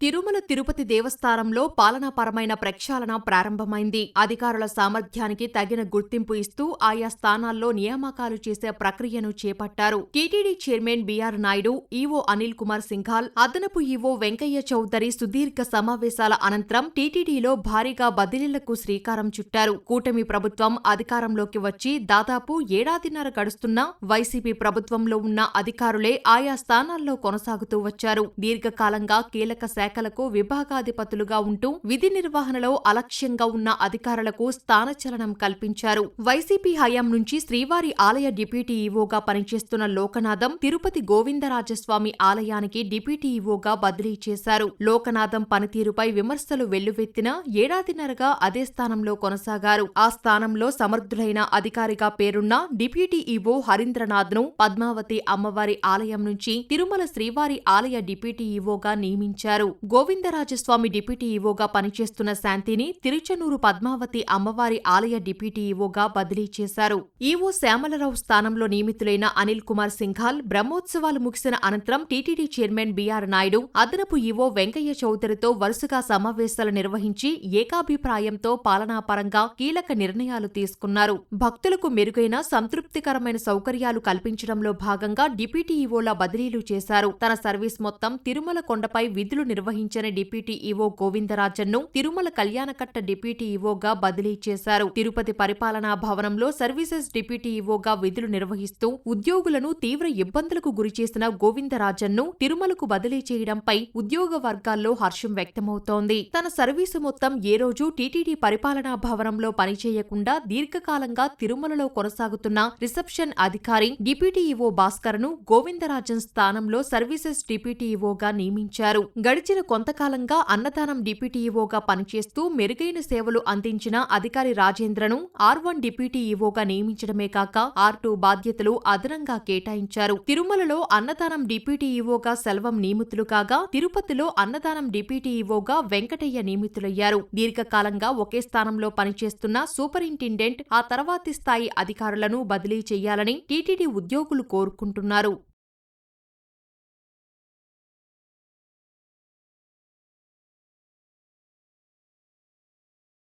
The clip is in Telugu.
తిరుమల తిరుపతి దేవస్థానంలో పాలనాపరమైన ప్రక్షాళన ప్రారంభమైంది. అధికారుల సామర్థ్యానికి తగిన గుర్తింపు ఇస్తూ ఆయా స్థానాల్లో నియామకాలు చేసే ప్రక్రియను చేపట్టారు. TTD chairman BR Naidu EO Anil Kumar Singhal అదనపు ఈవో వెంకయ్య చౌదరి సుదీర్ఘ సమావేశాల అనంతరం టీటీడీలో భారీగా బదిలీలకు శ్రీకారం చుట్టారు. కూటమి ప్రభుత్వం అధికారంలోకి వచ్చి దాదాపు ఏడాదిన్నర గడుస్తున్నా వైసీపీ ప్రభుత్వంలో ఉన్న అధికారులే ఆయా స్థానాల్లో కొనసాగుతూ వచ్చారు. దీర్ఘకాలంగా కీలక శాఖలకు విభాగాధిపతులుగా ఉంటూ విధి నిర్వహణలో అలక్ష్యంగా ఉన్న అధికారులకు స్థానచలనం కల్పించారు. వైసీపీ హయాం నుంచి శ్రీవారి ఆలయ డిప్యూటీ ఈవోగా పనిచేస్తున్న లోకనాథం తిరుపతి గోవిందరాజస్వామి ఆలయానికి డిప్యూటీ ఈవోగా బదిలీ చేశారు. లోకనాథం పనితీరుపై విమర్శలు వెల్లువెత్తిన ఏడాదిన్నరగా అదే స్థానంలో కొనసాగారు. ఆ స్థానంలో సమర్థులైన అధికారిగా పేరున్న డిప్యూటీ ఈవో హరీంద్రనాథ్ను పద్మావతి అమ్మవారి ఆలయం నుంచి తిరుమల శ్రీవారి ఆలయ డిప్యూటీ ఈవోగా నియమించారు. గోవిందరాజస్వామి డిప్యూటీ ఈవోగా పనిచేస్తున్న శాంతిని తిరుచనూరు పద్మావతి అమ్మవారి ఆలయ డిప్యూటీ ఈవోగా బదిలీ చేశారు. ఈవో శ్యామలరావు స్థానంలో నియమితులైన అనిల్ కుమార్ సింఘాల్ బ్రహ్మోత్సవాలు ముగిసిన అనంతరం టీటీడీ చైర్మన్ బీఆర్ నాయుడు అదనపు ఈవో వెంకయ్య చౌదరితో వరుసగా సమావేశాలు నిర్వహించి ఏకాభిప్రాయంతో పాలనాపరంగా కీలక నిర్ణయాలు తీసుకున్నారు. భక్తులకు మెరుగైన సంతృప్తికరమైన సౌకర్యాలు కల్పించడంలో భాగంగా డిప్యూటీ ఈవోల బదిలీలు చేశారు. తన సర్వీస్ మొత్తం తిరుమల కొండపై విధులు నిర్వహించిన డిప్యూటీ ఈవో గోవిందరాజన్ను తిరుమల కళ్యాణకట్ట డిప్యూటీ ఈవోగా బదిలీ చేశారు. తిరుపతి పరిపాలనా భవనంలో సర్వీసెస్ డిప్యూటీ ఈవోగా విధులు నిర్వహిస్తూ ఉద్యోగులను తీవ్ర ఇబ్బందులకు గురిచేసిన గోవిందరాజన్ను తిరుమలకు బదిలీ చేయడంపై ఉద్యోగ వర్గాల్లో హర్షం వ్యక్తమవుతోంది. తన సర్వీసు మొత్తం ఏ రోజు టీటీడీ పరిపాలనా భవనంలో పనిచేయకుండా దీర్ఘకాలంగా తిరుమలలో కొనసాగుతున్న రిసెప్షన్ అధికారి డిప్యూటీ ఈవో భాస్కర్ను గోవిందరాజన్ స్థానంలో సర్వీసెస్ డిప్యూటీ ఈవోగా నియమించారు. గడిచిన కొంతకాలంగా అన్నదానం డిప్యూటీఈఓగా పనిచేస్తూ మెరుగైన సేవలు అందించిన అధికారి రాజేంద్రను ఆర్ వన్ డిప్యూటీఈఓగా నియమించడమే కాక ఆర్ టూ బాధ్యతలు అదనంగా కేటాయించారు. తిరుమలలో అన్నదానం డిప్యూటీఈఓగా సెల్వం నియమితులు కాగా తిరుపతిలో అన్నదానం డిప్యూటీఈఓగా వెంకటయ్య నియమితులయ్యారు. దీర్ఘకాలంగా ఒకే స్థానంలో పనిచేస్తున్న సూపరింటెండెంట్ ఆ తర్వాతి స్థాయి అధికారులను బదిలీ చేయాలని టీటీడీ ఉద్యోగులు కోరుకుంటున్నారు.